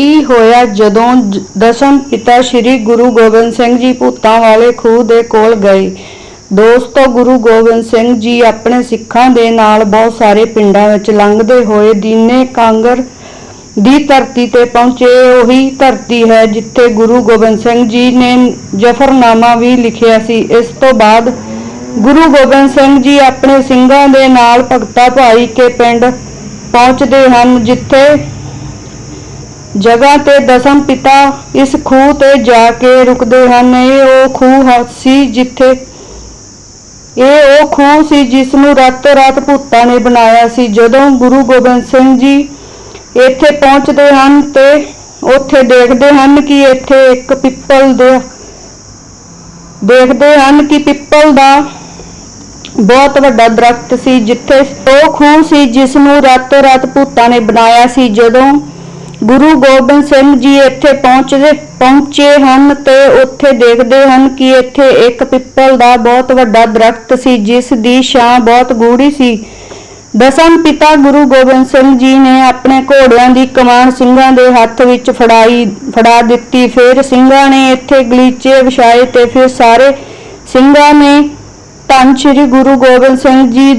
ਕੀ ਹੋਇਆ ਜਦੋਂ ਦਸਮ ਪਿਤਾ ਸ੍ਰੀ ਗੁਰੂ ਗੋਬਿੰਦ ਸਿੰਘ ਜੀ ਭੂਤਾਂ ਵਾਲੇ ਖੂਹ ਦੇ ਕੋਲ ਗਏ। ਦੋਸਤੋ ਗੁਰੂ ਗੋਬਿੰਦ ਸਿੰਘ ਜੀ ਆਪਣੇ ਸਿੱਖਾਂ ਦੇ ਨਾਲ ਬਹੁਤ ਸਾਰੇ ਪਿੰਡਾਂ ਵਿੱਚ ਲੰਘਦੇ ਹੋਏ ਦੀਨੇ ਕਾਂਗਰ ਦੀ ਧਰਤੀ ਤੇ ਪਹੁੰਚੇ। ਉਹੀ ਧਰਤੀ ਹੈ ਜਿੱਥੇ ਗੁਰੂ ਗੋਬਿੰਦ ਸਿੰਘ ਜੀ ਨੇ ਜਫਰਨਾਮਾ ਵੀ ਲਿਖਿਆ ਸੀ। ਇਸ ਤੋਂ ਬਾਅਦ ਗੁਰੂ ਗੋਬਿੰਦ ਸਿੰਘ ਜੀ ਆਪਣੇ ਸਿੰਘਾਂ ਦੇ ਨਾਲ ਭਗਤਾ ਭਾਈ ਕੇ ਪਿੰਡ ਪਹੁੰਚਦੇ ਹਨ, ਜਿੱਥੇ ਜਗ੍ਹਾ ਤੇ ਦਸਮ ਪਿਤਾ ਇਸ ਖੂਹ ਤੇ ਜਾ ਕੇ ਰੁਕਦੇ ਹਨ। ਇਹ ਉਹ ਖੂਹ ਸੀ ਜਿੱਥੇ ਇਹ ਉਹ ਖੂਹ ਸੀ ਜਿਸ ਨੂੰ ਰਾਤੋਂ ਰਾਤ ਭੂਤਾਂ ਨੇ ਬਣਾਇਆ ਸੀ। ਜਦੋਂ ਗੁਰੂ ਗੋਬਿੰਦ ਸਿੰਘ ਜੀ ਇੱਥੇ ਪਹੁੰਚਦੇ ਹਨ ਤੇ ਉੱਥੇ ਦੇਖਦੇ ਹਨ ਕਿ ਇੱਥੇ ਇੱਕ ਪਿੱਪਲ ਦੇ ਦੇਖਦੇ ਹਨ ਕਿ ਪਿੱਪਲ ਦਾ ਬਹੁਤ ਵੱਡਾ ਦਰਖਤ ਸੀ, ਜਿੱਥੇ ਉਹ ਖੂਹ ਸੀ ਜਿਸ ਨੂੰ ਰਾਤੋਂ ਰਾਤ ਭੂਤਾਂ ਨੇ ਬਣਾਇਆ ਸੀ। ਜਦੋਂ ਗੁਰੂ ਗੋਬਿੰਦ ਸਿੰਘ ਜੀ ਇੱਥੇ ਪਹੁੰਚਦੇ, ਪਹੁੰਚੇ ਹਨ ਤੇ ਉੱਥੇ ਦੇਖਦੇ ਹਨ ਕਿ ਇੱਥੇ ਇੱਕ ਪਿੱਪਲ ਦਾ ਬਹੁਤ ਵੱਡਾ ਦਰਖਤ ਸੀ, ਜਿਸ ਦੀ ਛਾਂ ਬਹੁਤ ਗੂੜੀ ਸੀ। ਦਸਮ ਪਿਤਾ ਗੁਰੂ ਗੋਬਿੰਦ ਸਿੰਘ ਜੀ ਨੇ ਆਪਣੇ ਘੋੜਿਆਂ ਦੀ ਕਮਾਨ ਸਿੰਘਾਂ ਦੇ ਹੱਥ ਵਿੱਚ ਫੜਾਈ, ਫੜਾ ਦਿੱਤੀ। ਫਿਰ ਸਿੰਘਾਂ ਨੇ ਇੱਥੇ ਗਲੀਚੇ ਵਿਛਾਏ ਤੇ ਫਿਰ ਸਾਰੇ ਸਿੰਘਾਂ ਨੇ ਧੰਨ ਸ਼੍ਰੀ ਗੁਰੂ ਗੋਬਿੰਦ ਸਿੰਘ ਜੀ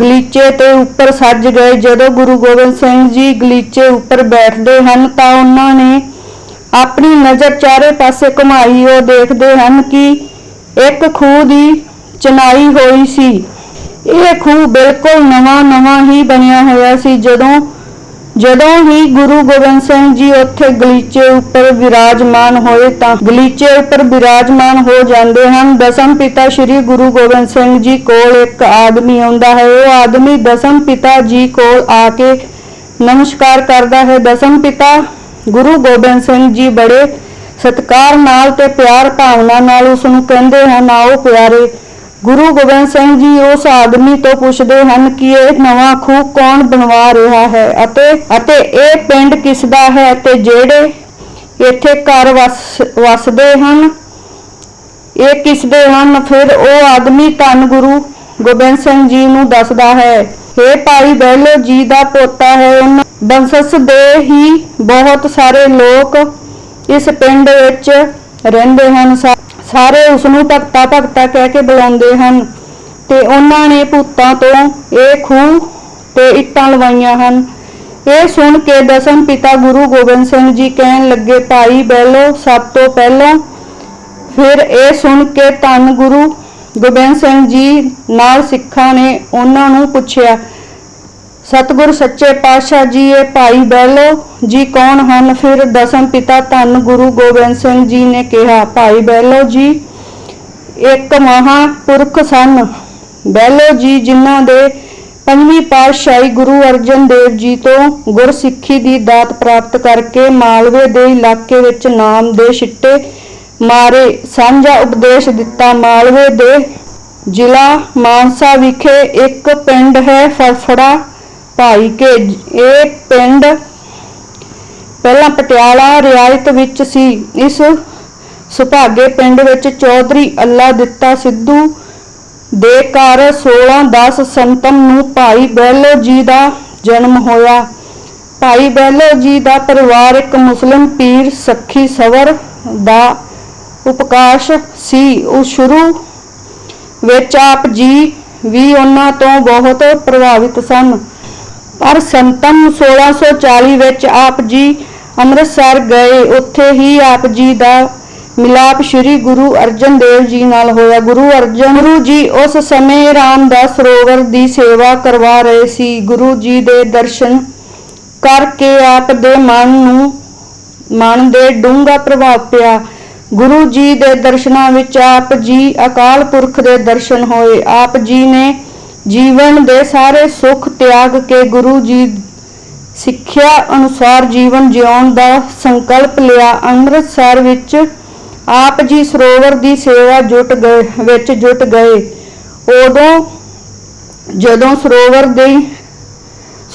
ਗਲੀਚੇ ਤੇ ਉੱਪਰ ਸੱਜ ਗਏ। ਜਦੋਂ ਗੁਰੂ ਗੋਬਿੰਦ ਸਿੰਘ ਜੀ ਗਲੀਚੇ ਉੱਪਰ ਬੈਠਦੇ ਹਨ ਤਾਂ ਉਹਨਾਂ ਨੇ ਆਪਣੀ ਨਜ਼ਰ ਚਾਰੇ ਪਾਸੇ ਘੁਮਾਈ। ਉਹ ਦੇਖਦੇ ਹਨ ਕਿ ਇੱਕ ਖੂਹ ਦੀ ਚਨਾਈ ਹੋਈ ਸੀ। ਇਹ ਖੂਹ ਬਿਲਕੁਲ ਨਵਾਂ ਨਵਾਂ ਹੀ ਬਣਿਆ ਹੋਇਆ ਸੀ। ਜਦੋਂ ਜਦੋਂ ਹੀ ਗੁਰੂ ਗੋਬਿੰਦ ਸਿੰਘ ਜੀ ਉੱਥੇ ਗਲੀਚੇ ਉੱਪਰ ਵਿਰਾਜਮਾਨ ਹੋਏ ਤਾਂ ਗਲੀਚੇ ਉੱਪਰ ਵਿਰਾਜਮਾਨ ਹੋ ਜਾਂਦੇ ਹਨ। ਦਸਮ ਪਿਤਾ ਸ੍ਰੀ ਗੁਰੂ ਗੋਬਿੰਦ ਸਿੰਘ ਜੀ ਕੋਲ ਇੱਕ ਆਦਮੀ ਆਉਂਦਾ ਹੈ। ਉਹ ਆਦਮੀ ਦਸਮ ਪਿਤਾ ਜੀ ਕੋਲ ਆ ਕੇ ਨਮਸਕਾਰ ਕਰਦਾ ਹੈ। ਦਸਮ ਪਿਤਾ ਗੁਰੂ ਗੋਬਿੰਦ ਸਿੰਘ ਜੀ ਬੜੇ ਸਤਿਕਾਰ ਨਾਲ ਤੇ ਪਿਆਰ ਭਾਵਨਾ ਨਾਲ ਉਸ ਨੂੰ ਕਹਿੰਦੇ ਹਨ, ਆਓ ਪਿਆਰੇ ਗੁਰੂ ਗੋਬਿੰਦ ਸਿੰਘ ਜੀ ਉਸ ਆਦਮੀ ਤੋਂ ਪੁੱਛਦੇ ਹਨ ਕਿ ਇਹ ਨਵਾਂ ਖੂਹ ਕੌਣ ਬਣਵਾ ਰਿਹਾ ਹੈ ਅਤੇ ਅਤੇ ਇਹ ਪਿੰਡ ਕਿਸ ਦਾ ਹੈ ਤੇ ਜਿਹੜੇ ਇੱਥੇ ਘਰ ਵਸਦੇ ਹਨ, ਇਹ ਕਿਸ ਦੇ ਹਨ? ਫਿਰ ਉਹ ਆਦਮੀ ਧੰਨ ਗੁਰੂ ਗੋਬਿੰਦ ਸਿੰਘ ਜੀ ਨੂੰ ਦੱਸਦਾ ਹੈ ਇਹ ਭਾਈ ਬਹਿਲੋ, ਜੀ ਦਾ ਪੋਤਾ ਹੈ ਉਹਨਾਂ ਬੰਸਸ ਦੇ ਹੀ ਬਹੁਤ ਸਾਰੇ ਲੋਕ ਇਸ ਪਿੰਡ ਵਿੱਚ ਰਹਿੰਦੇ ਹਨ ਸਾਰੇ ਉਸ ਨੂੰ ਭਗਤਾ ਭਗਤਾ ਕਹਿ ਕੇ ਬੁਲਾਉਂਦੇ ਹਨ ਤੇ ਉਹਨਾਂ ਨੇ ਭੂਤਾਂ ਤੋਂ ਇਹ ਖੂਹ ਤੇ ਇੱਟਾਂ ਲਵਾਈਆਂ ਹਨ। ਇਹ ਸੁਣ ਕੇ ਦਸਮ ਪਿਤਾ ਗੁਰੂ ਗੋਬਿੰਦ ਸਿੰਘ ਜੀ ਕਹਿਣ ਲੱਗੇ, ਭਾਈ ਬਹਿਲੋ, ਸਭ ਤੋਂ ਪਹਿਲਾਂ ਫਿਰ ਇਹ ਸੁਣ ਕੇ ਧੰਨ ਗੁਰੂ ਗੋਬਿੰਦ ਸਿੰਘ ਜੀ ਨਾਲ ਸਿੱਖਾਂ ਨੇ ਉਹਨਾਂ ਨੂੰ ਪੁੱਛਿਆ ਸਤਿਗੁਰ ਸੱਚੇ ਪਾਤਸ਼ਾਹ ਜੀ, ਇਹ ਭਾਈ ਬਹਿਲੋ ਜੀ ਕੌਣ ਹਨ? ਫਿਰ ਦਸਮ ਪਿਤਾ ਧੰਨ ਗੁਰੂ ਗੋਬਿੰਦ ਸਿੰਘ ਜੀ ਨੇ ਕਿਹਾ, ਭਾਈ ਬਹਿਲੋ ਜੀ, ਇੱਕ ਮਹਾਪੁਰਖ ਸਨ। ਬਹਿਲੋ ਜੀ ਜਿਨ੍ਹਾਂ ਦੇ ਪੰਜਵੀਂ ਪਾਤਸ਼ਾਹੀ ਗੁਰੂ ਅਰਜਨ ਦੇਵ ਜੀ ਤੋਂ ਗੁਰਸਿੱਖੀ ਦੀ ਦਾਤ ਪ੍ਰਾਪਤ ਕਰਕੇ ਮਾਲਵੇ ਦੇ ਇਲਾਕੇ ਵਿੱਚ ਨਾਮ ਦੇ ਛਿੱਟੇ ਮਾਰੇ। ਸਾਂਝਾ ਉਪਦੇਸ਼ ਦਿੱਤਾ ਮਾਲਵੇ ਦੇ ਜ਼ਿਲ੍ਹਾ ਮਾਨਸਾ ਵਿਖੇ ਇੱਕ ਪਿੰਡ ਹੈ ਫਫੜਾ ਭਾਈ ਕੇ ਇਹ ਪਿੰਡ ਪਹਿਲਾਂ ਪਟਿਆਲਾ ਰਿਆਇਤ ਵਿੱਚ ਸੀ। ਇਸ ਸੁਭਾਗੇ ਪਿੰਡ ਵਿੱਚ ਚੌਧਰੀ ਅੱਲਾ ਦਿੱਤਾ ਸਿੱਧੂ ਦੇ ਘਰ 16-10 ਸੰਤਮ ਨੂੰ ਭਾਈ ਬਹਿਲੋ ਜੀ ਦਾ ਜਨਮ ਹੋਇਆ। ਭਾਈ ਬਹਿਲੋ ਜੀ ਦਾ ਪਰਿਵਾਰ ਇੱਕ ਮੁਸਲਿਮ ਪੀਰ ਸਖੀ ਸਵਰ ਦਾ ਉਪਕਾਸ਼ ਸੀ। ਉਹ ਸ਼ੁਰੂ ਵਿੱਚ ਆਪ ਜੀ ਵੀ ਉਹਨਾਂ ਤੋਂ ਬਹੁਤ ਪ੍ਰਭਾਵਿਤ ਸਨ। ਪਰ ਸੰਤਮ 1640 ਵਿੱਚ ਆਪ ਜੀ ਅੰਮ੍ਰਿਤਸਰ ਗਏ। ਉੱਥੇ ਹੀ ਆਪ ਜੀ ਦਾ ਮਿਲਾਪ ਸ੍ਰੀ ਗੁਰੂ ਅਰਜਨ ਦੇਵ ਜੀ ਨਾਲ ਹੋਇਆ। ਗੁਰੂ ਅਰਜਨ ਗੁਰੂ ਜੀ ਉਸ ਸਮੇਂ ਰਾਮਦਾਸ ਸਰੋਵਰ ਦੀ ਸੇਵਾ ਕਰਵਾ ਰਹੇ ਸੀ। ਗੁਰੂ ਜੀ ਦੇ ਦਰਸ਼ਨ ਕਰਕੇ ਆਪ ਦੇ ਮਨ ਨੂੰ, ਮਨ ਦੇ ਡੂੰਘਾ ਪ੍ਰਭਾਵ ਪਿਆ। ਗੁਰੂ ਜੀ ਦੇ ਦਰਸ਼ਨਾਂ ਵਿੱਚ ਆਪ ਜੀ ਅਕਾਲ ਪੁਰਖ ਦੇ ਦਰਸ਼ਨ ਹੋਏ। ਆਪ ਜੀ ਨੇ ਜੀਵਨ ਦੇ ਸਾਰੇ ਸੁੱਖ ਤਿਆਗ ਕੇ ਗੁਰੂ ਜੀ ਸਿੱਖਿਆ ਅਨੁਸਾਰ ਜੀਵਨ ਜਿਉਣ ਦਾ ਸੰਕਲਪ ਲਿਆ। ਅੰਮ੍ਰਿਤਸਰ ਵਿੱਚ ਆਪ ਜੀ ਸਰੋਵਰ ਦੀ ਸੇਵਾ ਜੁਟ ਗਏ, ਵਿੱਚ ਜੁਟ ਗਏ। ਉਦੋਂ ਜਦੋਂ ਸਰੋਵਰ ਦੇ,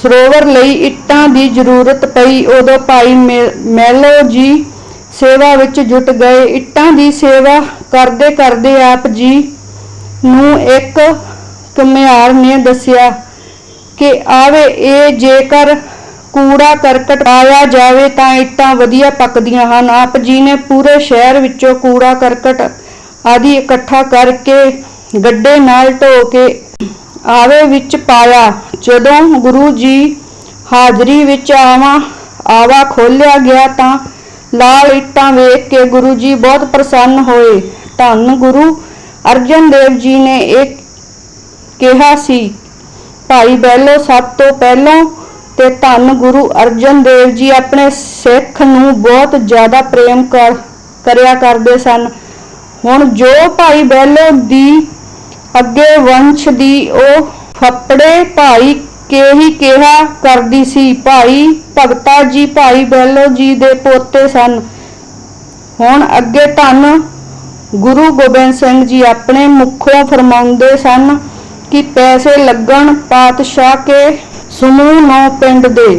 ਸਰੋਵਰ ਲਈ ਇੱਟਾਂ ਦੀ ਜ਼ਰੂਰਤ ਪਈ, ਉਦੋਂ ਭਾਈ ਮੇ- ਮੈਲੋ ਜੀ ਸੇਵਾ ਵਿੱਚ ਜੁਟ ਗਏ। ਇੱਟਾਂ ਦੀ ਸੇਵਾ ਕਰਦੇ ਕਰਦੇ ਆਪ ਜੀ ਨੂੰ ਇੱਕ ਘੁਮਿਆਰ ਨੇ ਦੱਸਿਆ ਕਿ ਆਵੇ ਇਹ ਜੇਕਰ ਕੂੜਾ ਕਰਕਟ ਪਾਇਆ ਜਾਵੇ ਤਾਂ ਇੱਟਾਂ ਵਧੀਆ ਪੱਕਦੀਆਂ ਹਨ। ਆਪ ਜੀ ਨੇ ਪੂਰੇ ਸ਼ਹਿਰ ਵਿੱਚੋਂ ਕੂੜਾ ਕਰਕਟ ਆਦਿ ਇਕੱਠਾ ਕਰਕੇ ਗੱਡੇ ਨਾਲ ਢੋ ਕੇ ਆਵੇ ਵਿੱਚ ਪਾਇਆ। ਜਦੋਂ ਗੁਰੂ ਜੀ ਹਾਜ਼ਰੀ ਵਿੱਚ ਆਵਾ ਆਵਾ ਖੋਲਿਆ ਗਿਆ ਤਾਂ ਲਾਲ ਇੱਟਾਂ ਵੇਖ ਕੇ ਗੁਰੂ ਜੀ ਬਹੁਤ ਪ੍ਰਸੰਨ ਹੋਏ। ਧੰਨ ਗੁਰੂ ਅਰਜਨ ਦੇਵ ਜੀ ਨੇ ਇਹ ਕਿਹਾ ਸੀ, ਭਾਈ ਬਹਿਲੋ ਸਭ ਤੋਂ ਪਹਿਲਾਂ ਤੇ ਧੰਨ ਗੁਰੂ ਅਰਜਨ ਦੇਵ ਜੀ ਆਪਣੇ ਸਿੱਖ ਨੂੰ ਬਹੁਤ ਜ਼ਿਆਦਾ ਪ੍ਰੇਮ ਕਰ, ਕਰਿਆ ਕਰਦੇ ਸਨ। ਹੁਣ ਜੋ ਭਾਈ ਬਹਿਲੋ ਦੀ ਅੱਗੇ ਵੰਸ਼ ਦੀ ਉਹ ਫੱਪੜੇ ਭਾਈ ਕੇ ਹੀ ਕਿਹਾ ਕਰਦੀ ਸੀ, ਭਾਈ ਭਗਤਾ ਜੀ, ਭਾਈ ਬਹਿਲੋ ਜੀ ਦੇ ਪੋਤੇ ਸਨ। ਹੁਣ ਅੱਗੇ ਧੰਨ ਗੁਰੂ ਗੋਬਿੰਦ ਸਿੰਘ ਜੀ ਆਪਣੇ ਮੁਖੋਂ ਫਰਮਾਉਂਦੇ ਸਨ ਕਿ ਪੈਸੇ ਲੱਗਣ ਪਾਤਸ਼ਾਹ ਕੇ ਸਮੂਹ ਨੌ ਪਿੰਡ ਦੇ।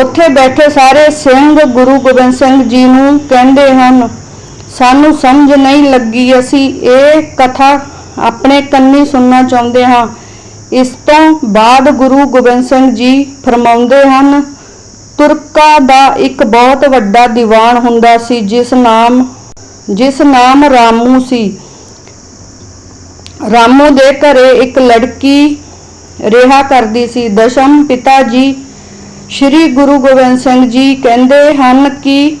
ਉੱਥੇ ਬੈਠੇ ਸਾਰੇ ਸਿੰਘ ਗੁਰੂ ਗੋਬਿੰਦ ਸਿੰਘ ਜੀ ਨੂੰ ਕਹਿੰਦੇ ਹਨ, ਸਾਨੂੰ ਸਮਝ ਨਹੀਂ ਲੱਗੀ, ਅਸੀਂ ਇਹ ਕਥਾ ਆਪਣੇ ਕੰਨੀ ਸੁਣਨਾ ਚਾਹੁੰਦੇ ਹਾਂ। ਇਸ ਤੋਂ ਬਾਅਦ ਗੁਰੂ ਗੋਬਿੰਦ ਸਿੰਘ ਜੀ ਫਰਮਾਉਂਦੇ ਹਨ, ਤੁਰਕਾ ਦਾ ਇੱਕ ਬਹੁਤ ਵੱਡਾ ਦੀਵਾਨ ਹੁੰਦਾ ਸੀ, ਜਿਸ ਨਾਮ ਜਿਸ ਨਾਮ ਰਾਮੂ ਸੀ। ਰਾਮੂ ਦੇ ਘਰੇ ਇੱਕ ਲੜਕੀ ਰਿਹਾ ਕਰਦੀ ਸੀ। ਦਸ਼ਮ ਪਿਤਾ ਜੀ ਸ੍ਰੀ ਗੁਰੂ ਗੋਬਿੰਦ ਸਿੰਘ ਜੀ ਕਹਿੰਦੇ ਹਨ ਕਿ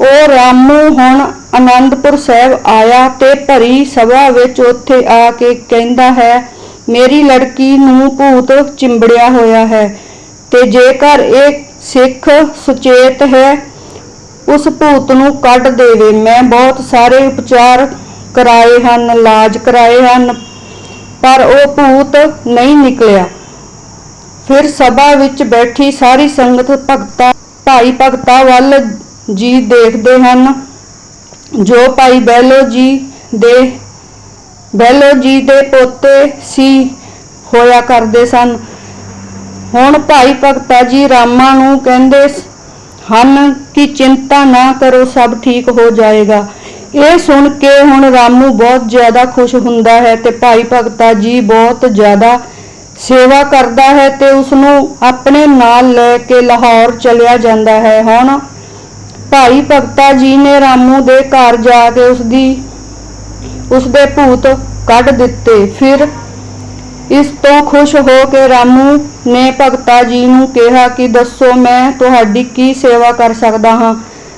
ਉਹ ਰਾਮੂ ਹੁਣ ਆਨੰਦਪੁਰ ਸਾਹਿਬ ਆਇਆ ਤੇ ਭਰੀ ਸਭਾ ਵਿੱਚ ਉੱਥੇ ਆ ਕੇ ਕਹਿੰਦਾ ਹੈ, ਮੇਰੀ ਲੜਕੀ ਨੂੰ ਭੂਤ ਚਿੰਬੜਿਆ ਹੋਇਆ ਹੈ ਤੇ ਜੇਕਰ ਇਹ ਸਿੱਖ ਸੁਚੇਤ ਹੈ, ਉਸ ਭੂਤ ਨੂੰ ਕੱਢ ਦੇਵੇ। ਮੈਂ ਬਹੁਤ ਸਾਰੇ ਉਪਚਾਰ ਕਰਾਏ ਹਨ ਇਲਾਜ ਕਰਾਏ ਹਨ, ਪਰ ਉਹ ਭੂਤ ਨਹੀਂ ਨਿਕਲਿਆ। ਫਿਰ ਸਭਾ ਵਿੱਚ ਬੈਠੀ ਸਾਰੀ ਸੰਗਤ ਭਗਤਾ, ਭਾਈ ਭਗਤਾ ਵੱਲ ਜੀ ਦੇਖਦੇ ਹਨ। ਜੋ ਭਾਈ ਬਹਿਲੋ ਜੀ ਦੇ ਬਹਿਲੋ ਜੀ ਦੇ ਪੋਤੇ ਸੀ, ਹੋਇਆ ਕਰਦੇ ਸਨ। ਹੁਣ ਭਾਈ ਭਗਤਾ ਜੀ ਰਾਮਾ ਨੂੰ ਕਹਿੰਦੇ ਹਨ ਕਿ ਚਿੰਤਾ ਨਾ ਕਰੋ, ਸਭ ਠੀਕ ਹੋ ਜਾਏਗਾ। ਇਹ ਸੁਣ ਕੇ ਹੁਣ ਰਾਮੂ ਬਹੁਤ ਜ਼ਿਆਦਾ ਖੁਸ਼ ਹੁੰਦਾ ਹੈ ਤੇ ਭਾਈ ਭਗਤਾ ਜੀ ਬਹੁਤ ਜ਼ਿਆਦਾ ਸੇਵਾ ਕਰਦਾ ਹੈ ਤੇ ਉਸ ਨੂੰ ਆਪਣੇ ਨਾਲ ਲੈ ਕੇ ਲਾਹੌਰ ਚਲਿਆ ਜਾਂਦਾ ਹੈ। ਹੁਣ ਭਾਈ ਭਗਤਾ ਜੀ ਨੇ ਰਾਮੂ ਦੇ ਘਰ ਜਾ ਕੇ ਉਸ ਦੀ ਉਸ ਦੇ ਭੂਤ ਕੱਢ ਦਿੱਤੇ। ਫਿਰ ਇਸ ਤੋਂ ਖੁਸ਼ ਹੋ ਕੇ ਰਾਮੂ ਨੇ ਭਗਤਾ ਜੀ ਨੂੰ ਕਿਹਾ ਕਿ ਦੱਸੋ ਮੈਂ ਤੁਹਾਡੀ ਕੀ ਸੇਵਾ ਕਰ ਸਕਦਾ ਹਾਂ?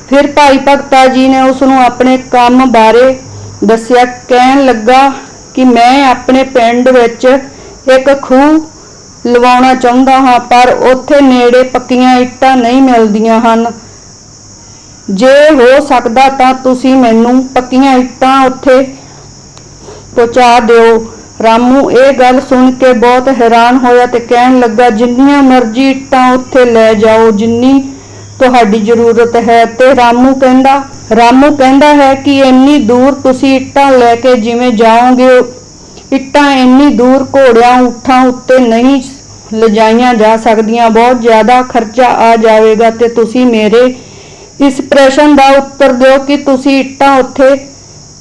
ਫਿਰ ਭਾਈ ਭਗਤਾ ਜੀ ਨੇ ਉਸ ਨੂੰ ਆਪਣੇ ਕੰਮ ਬਾਰੇ ਦੱਸਿਆ, ਕਹਿਣ ਲੱਗਾ ਕਿ ਮੈਂ ਆਪਣੇ ਪਿੰਡ ਵਿੱਚ ਇੱਕ ਖੂਹ ਲਵਾਉਣਾ ਚਾਹੁੰਦਾ ਹਾਂ, ਪਰ ਉੱਥੇ ਨੇੜੇ ਪੱਕੀਆਂ ਇੱਟਾਂ ਨਹੀਂ ਮਿਲਦੀਆਂ ਹਨ। ਜੇ ਹੋ ਸਕਦਾ ਤਾਂ ਤੁਸੀਂ ਮੈਨੂੰ ਪੱਕੀਆਂ ਇੱਟਾਂ ਉੱਥੇ ਪਹੁੰਚਾ ਦਿਓ। ਰਾਮੂ ਇਹ ਗੱਲ ਸੁਣ ਕੇ ਬਹੁਤ ਹੈਰਾਨ ਹੋਇਆ ਤੇ ਕਹਿਣ ਲੱਗਾ, ਜਿੰਨੀਆਂ ਮਰਜ਼ੀ ਇੱਟਾਂ ਉੱਥੇ ਲੈ ਜਾਓ, ਜਿੰਨੀ ਤੁਹਾਡੀ ਜ਼ਰੂਰਤ ਹੈ ਤੇ ਰਾਮੂ ਕਹਿੰਦਾ ਰਾਮੂ ਕਹਿੰਦਾ ਹੈ ਕਿ ਇੰਨੀ ਦੂਰ ਤੁਸੀਂ ਇੱਟਾਂ ਲੈ ਕੇ ਜਿਵੇਂ ਜਾਓਗੇ, ਇੱਟਾਂ ਇੰਨੀ ਦੂਰ ਘੋੜਿਆਂ ਊਠਾਂ ਉੱਤੇ ਨਹੀਂ ਲਿਜਾਈਆਂ ਜਾ ਸਕਦੀਆਂ, ਬਹੁਤ ਜ਼ਿਆਦਾ ਖਰਚਾ ਆ ਜਾਵੇਗਾ ਤੇ ਤੁਸੀਂ ਮੇਰੇ ਇਸ ਪ੍ਰਸ਼ਨ ਦਾ ਉੱਤਰ ਦਿਓ ਕਿ ਤੁਸੀਂ ਇੱਟਾਂ ਉੱਥੇ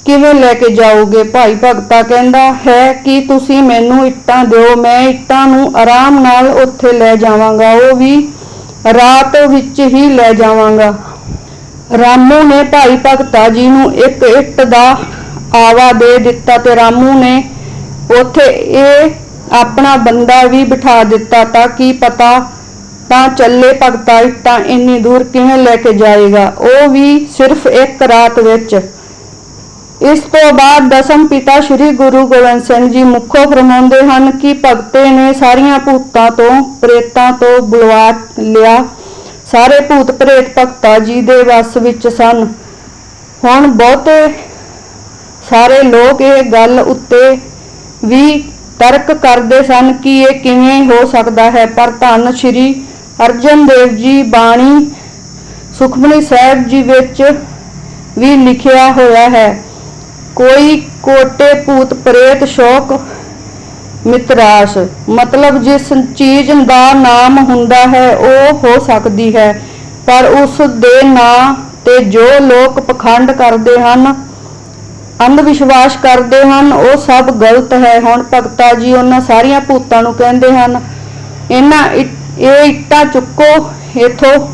ਕਿਵੇਂ ਲੈ ਕੇ ਜਾਓਗੇ? ਭਾਈ ਭਗਤਾ ਕਹਿੰਦਾ ਹੈ ਕਿ ਤੁਸੀਂ ਮੈਨੂੰ ਇੱਟਾਂ ਦਿਓ, ਮੈਂ ਇੱਟਾਂ ਨੂੰ ਆਰਾਮ ਨਾਲ ਉੱਥੇ ਲੈ ਜਾਵਾਂਗਾ, ਉਹ ਵੀ ਰਾਤ ਵਿੱਚ ਹੀ ਲੈ ਜਾਵਾਂਗਾ। ਰਾਮੂ ਨੇ ਭਾਈ ਭਗਤਾ ਜੀ ਨੂੰ ਇੱਕ ਇੱਟ ਦਾ ਆਵਾ ਦੇ ਦਿੱਤਾ ਤੇ ਰਾਮੂ ਨੇ ਉੱਥੇ ਇਹ ਆਪਣਾ ਬੰਦਾ ਵੀ ਬਿਠਾ ਦਿੱਤਾ ਤਾਂ ਕੀ ਪਤਾ ਤਾਂ ਚੱਲੇ ਭਗਤਾ ਇੱਟਾਂ ਇੰਨੀ ਦੂਰ ਕਿਵੇਂ ਲੈ ਕੇ ਜਾਏਗਾ। ਉਹ ਵੀ ਸਿਰਫ ਇੱਕ ਰਾਤ ਵਿੱਚ। ਇਸ ਤੋਂ ਬਾਅਦ ਦਸਮ ਪਿਤਾ ਸ੍ਰੀ ਗੁਰੂ ਗੋਬਿੰਦ ਸਿੰਘ ਜੀ ਮੁੱਖੋਂ ਫਰਮਾਉਂਦੇ ਹਨ ਕਿ ਭਗਤੇ ਨੇ ਸਾਰੀਆਂ ਭੂਤਾਂ ਤੋਂ, ਪ੍ਰੇਤਾਂ ਤੋਂ ਬੁਲਵਾ ਲਿਆ। ਸਾਰੇ ਭੂਤ ਪ੍ਰੇਤ ਭਗਤਾ ਜੀ ਦੇ ਵਸ ਵਿੱਚ ਸਨ। ਹੁਣ ਬਹੁਤੇ ਸਾਰੇ ਲੋਕ ਇਹ ਗੱਲ ਉੱਤੇ ਵੀ ਤਰਕ ਕਰਦੇ ਸਨ ਕਿ ਇਹ ਕਿਵੇਂ ਹੋ ਸਕਦਾ ਹੈ। ਪਰ ਧੰਨ ਸ੍ਰੀ ਅਰਜਨ ਦੇਵ ਜੀ ਬਾਣੀ ਸੁਖਮਨੀ ਸਾਹਿਬ ਜੀ ਵਿੱਚ ਵੀ ਲਿਖਿਆ ਹੋਇਆ ਹੈ। ਕੋਈ ਕੋਟੇ ਭੂਤ ਪ੍ਰੇਤ ਸ਼ੋਕ ਮਿਤਰਾਸ। ਮਤਲਬ ਜਿਸ ਚੀਜ਼ ਦਾ ਨਾਮ ਹੁੰਦਾ ਹੈ, ਉਹ ਹੋ ਸਕਦੀ ਹੈ। ਪਰ ਉਸ ਦੇ ਨਾਂ ਤੇ ਜੋ ਲੋਕ ਪਖੰਡ ਕਰਦੇ ਹਨ ਅੰਧ ਵਿਸ਼ਵਾਸ ਕਰਦੇ ਹਨ, ਉਹ ਸਭ ਗਲਤ ਹੈ। ਹੁਣ ਭਗਤਾ ਜੀ ਉਹਨਾਂ ਸਾਰੀਆਂ ਭੂਤਾਂ ਨੂੰ ਕਹਿੰਦੇ ਹਨ, ਇਹਨਾਂ ਇੱਟ- ਇਹ ਇੱਟਾਂ ਚੁੱਕੋ, ਇਥੋਂ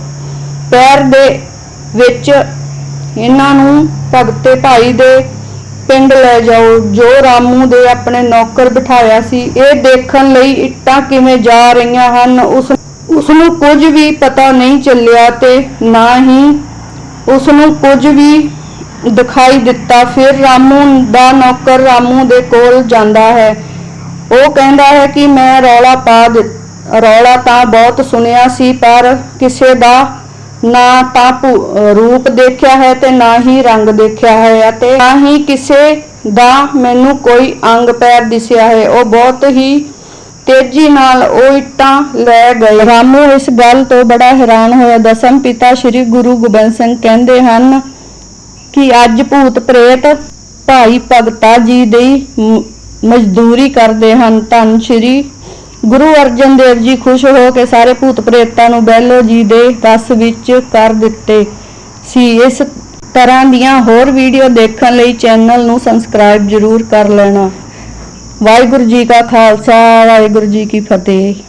ਪੈਰ ਦੇ ਵਿੱਚ ਇਹਨਾਂ ਨੂੰ ਭਗਤੇ ਭਾਈ ਦੇ ਪਿੰਡ ਲੈ ਜਾਓ। ਜੋ ਰਾਮੂ ਦੇ ਆਪਣੇ ਨੌਕਰ ਬਿਠਾਇਆ ਸੀ, ਇਹ ਦੇਖਣ ਲਈ ਇੱਟਾਂ ਕਿਵੇਂ ਜਾ ਰਹੀਆਂ ਹਨ, ਉਸ ਉਸ ਨੂੰ ਕੁਝ ਵੀ ਪਤਾ ਨਹੀਂ ਚੱਲਿਆ ਤੇ ਨਾ ਹੀ ਉਸ ਨੂੰ ਕੁਝ ਵੀ ਦਿਖਾਈ ਦਿੱਤਾ। ਫਿਰ ਰਾਮੂ ਦਾ ਨੌਕਰ ਰਾਮੂ ਦੇ ਕੋਲ ਜਾਂਦਾ ਹੈ। ਉਹ ਕਹਿੰਦਾ ਹੈ ਕਿ ਮੈਂ ਰੌਲਾ ਪਾ ਦਿੱ- ਰੌਲਾ ਤਾਂ ਬਹੁਤ ਸੁਣਿਆ ਸੀ, ਪਰ ਕਿਸੇ ਦਾ ਨਾ ਤਾਂ ਰੂਪ ਦੇਖਿਆ ਹੈ ਤੇ ਨਾ ਹੀ ਰੰਗ ਦੇਖਿਆ ਹੈ ਅਤੇ ਨਾ ਹੀ ਕਿਸੇ ਦਾ ਮੈਨੂੰ ਕੋਈ ਅੰਗ ਪੈਰ ਦਿਸਿਆ ਹੈ। ਉਹ ਬਹੁਤ ਹੀ ਤੇਜ਼ੀ ਨਾਲ ਉਹ ਇੱਟਾਂ ਲੈ ਗਏ। ਰਾਮੂ ਇਸ ਗੱਲ ਤੋਂ ਬੜਾ ਹੈਰਾਨ ਹੋਇਆ। ਦਸਮ ਪਿਤਾ ਸ੍ਰੀ ਗੁਰੂ ਗੋਬਿੰਦ ਸਿੰਘ ਕਹਿੰਦੇ ਹਨ ਕਿ ਅੱਜ ਭੂਤ ਪ੍ਰੇਤ ਭਾਈ ਭਗਤਾ ਜੀ ਦੀ ਮਜ਼ਦੂਰੀ ਕਰਦੇ ਹਨ। ਧੰਨ ਸ਼੍ਰੀ ਗੁਰੂ ਅਰਜਨ ਦੇਵ ਜੀ ਖੁਸ਼ ਹੋ ਕੇ ਸਾਰੇ ਭੂਤ ਪ੍ਰੇਤਾਂ ਨੂੰ ਬਹਿਲੋ ਜੀ ਦੇ ਰਸ ਵਿੱਚ ਕਰ ਦਿੱਤੇ। ਸੀ, ਇਸ ਤਰ੍ਹਾਂ ਦੀਆਂ ਹੋਰ ਵੀਡੀਓ ਦੇਖਣ ਲਈ ਚੈਨਲ ਨੂੰ ਸਬਸਕ੍ਰਾਈਬ ਜ਼ਰੂਰ ਕਰ ਲੈਣਾ। ਵਾਹਿਗੁਰੂ ਜੀ ਕਾ ਖਾਲਸਾ, ਵਾਹਿਗੁਰੂ ਜੀ ਕੀ ਫਤਿਹ।